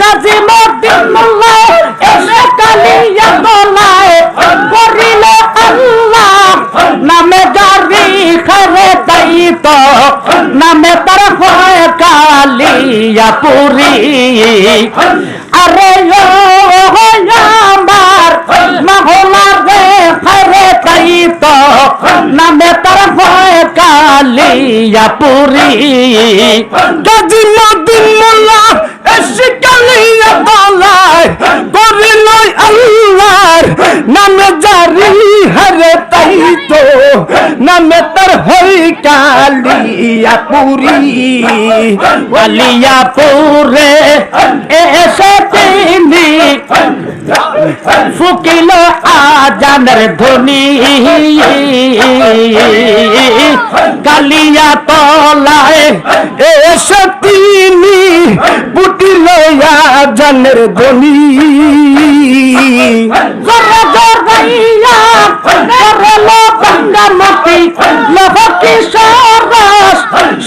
গাজী মদ্দিন মোল্লা এসে কালিয়া গলায় করিল আল্লাহ। নামে গাড়ি খারে তাই তো নামে তার হয় কালিয়া পুরি। আরে আমার মহলা রে খারে তাই নামে তার হয় কালিয়া পুরি। গাজী করিল আল্লাহর, নামে জারি হরে তাই তো, নামে তার হই কালিয়া পুরি কালিয়া পুরে এসে তিনি, ফুকিল আজানের ধ্বনি। কালিয়া তলায় এসে তিনি আজানের ধ্বনি।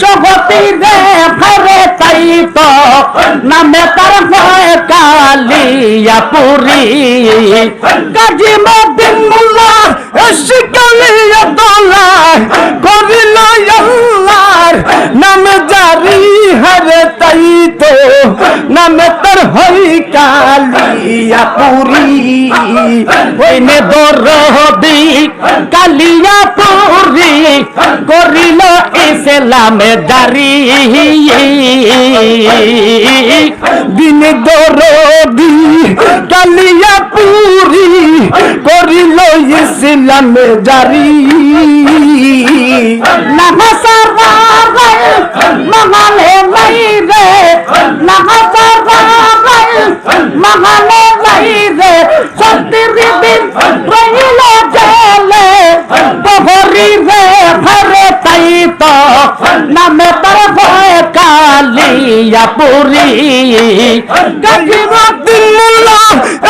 সহতি রে ফরে তাই তো, নামে তার ভয় কালিয়া পুরি। কাজী মদিন মুল্লা এসে কালিয়া করিল আল্লাহর হরে তাই তো নামে তার হই কালিয়া পুরি ওইনে দরদি কালিয়া পুরি করিল ইসলামে দারি দিন দরদি কালিয়া পুরি করিল ইসলামে জারি নামাসার মহালে নামে তার ভয় কালিয়া পুরি। কাজিমুদ্দিন মোল্লা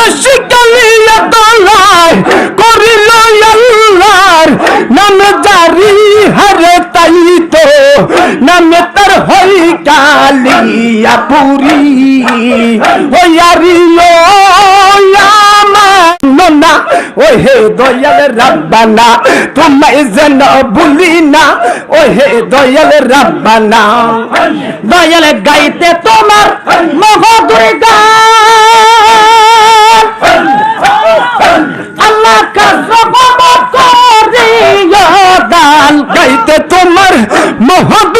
এসে কালিয়া দলায় করিল আল্লাহর নামে জারি হরে তাই তো নামে তার হই কালিয়া পুরি। হইয়ারি না ও হে দয়াল রব্বানা, তোমায় যেন ভুলি না ও হে দয়াল রব্বানা। দয়াল গাইতে তোমার মহদুর গান আল্লাহ কাসরব করিয়া দান গাইতে তোমার মহদুর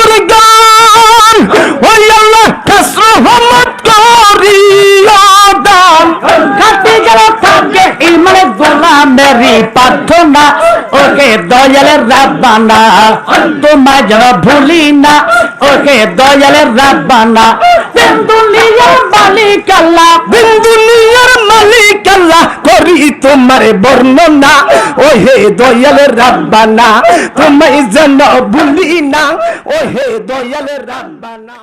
প্রার্থনা, ওকে দয়ালের রাব্বানা, তোমায় যেন ভুলি না ওকে দয়ালের রাব্বানা। বিন্দুলিয়ার মালিক আল্লাহ মালিক আল্লাহ করি তোমার বর্ণনা ও হে দয়ালের রাব্বানা, তোমায় যেন ভুলি না ও হে দয়ালের রাব্বানা।